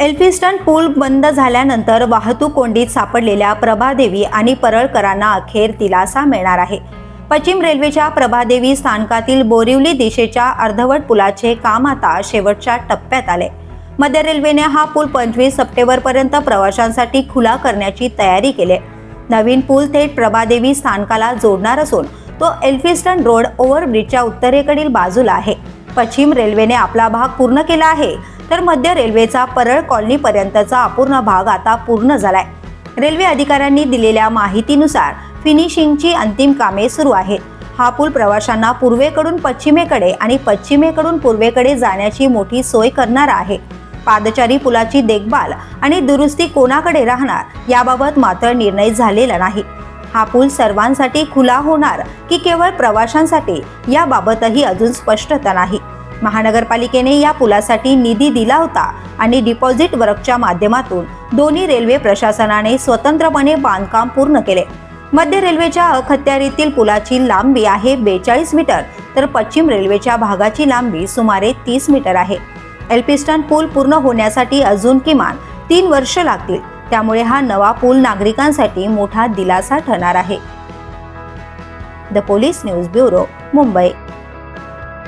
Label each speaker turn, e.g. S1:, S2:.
S1: Elphinstone पूल बंद झाल्यानंतर वाहतूक कोंडीत सापडलेल्या प्रभादेवी आणि परळकरांना अखेर दिलासा मिळणार आहे. पश्चिम रेल्वेच्या प्रभादेवी स्थानकातील बोरिवली दिशेच्या अर्धवट पुलाचे काम आता शेवटच्या टप्प्यात आले. मध्य रेल्वेने हा पूल पंचवीस सप्टेंबरपर्यंत प्रवाशांसाठी खुला करण्याची तयारी केली. नवीन पूल थेट प्रभादेवी स्थानकाला जोडणार असून तो एल्फिस्टन रोड ओव्हरब्रिजच्या उत्तरेकडील बाजूला आहे. पश्चिम रेल्वेने आपला भाग पूर्ण केला आहे. तर मध्य रेल्वेचा परळ कॉलनीपर्यंतचा अपूर्ण भाग आता पूर्ण झालाय. रेल्वे अधिकाऱ्यांनी दिलेल्या माहितीनुसार फिनिशिंगची अंतिम कामे सुरू आहेत. हा पूल प्रवाशांना पूर्वेकडून पश्चिमेकडे आणि पश्चिमेकडून पूर्वेकडे जाण्याची मोठी सोय करणार आहे. पादचारी पुलाची देखभाल आणि दुरुस्ती कोणाकडे राहणार याबाबत मात्र निर्णय झालेला नाही. हा पूल सर्वांसाठी खुला होणार की केवळ प्रवाशांसाठी याबाबतही अजून स्पष्टता नाही. महानगरपालिकेने या पुलासाठी निधी दिला होता आणि डिपॉझिट वर्कच्या माध्यमातून दोन्ही रेल्वे प्रशासनाने स्वतंत्रपणे बांधकाम पूर्ण केले. मध्य रेल्वेच्या अखत्यारीतील पुलाची लांबी आहे बेचाळीस मीटर तर पश्चिम रेल्वेच्या भागाची लांबी सुमारे तीस मीटर आहे. एल्पिस्टन पूल पूर्ण होण्यासाठी अजून किमान तीन वर्ष लागतील. त्यामुळे हा नवा पूल नागरिकांसाठी मोठा दिलासा ठरणार आहे. The police news bureau Mumbai.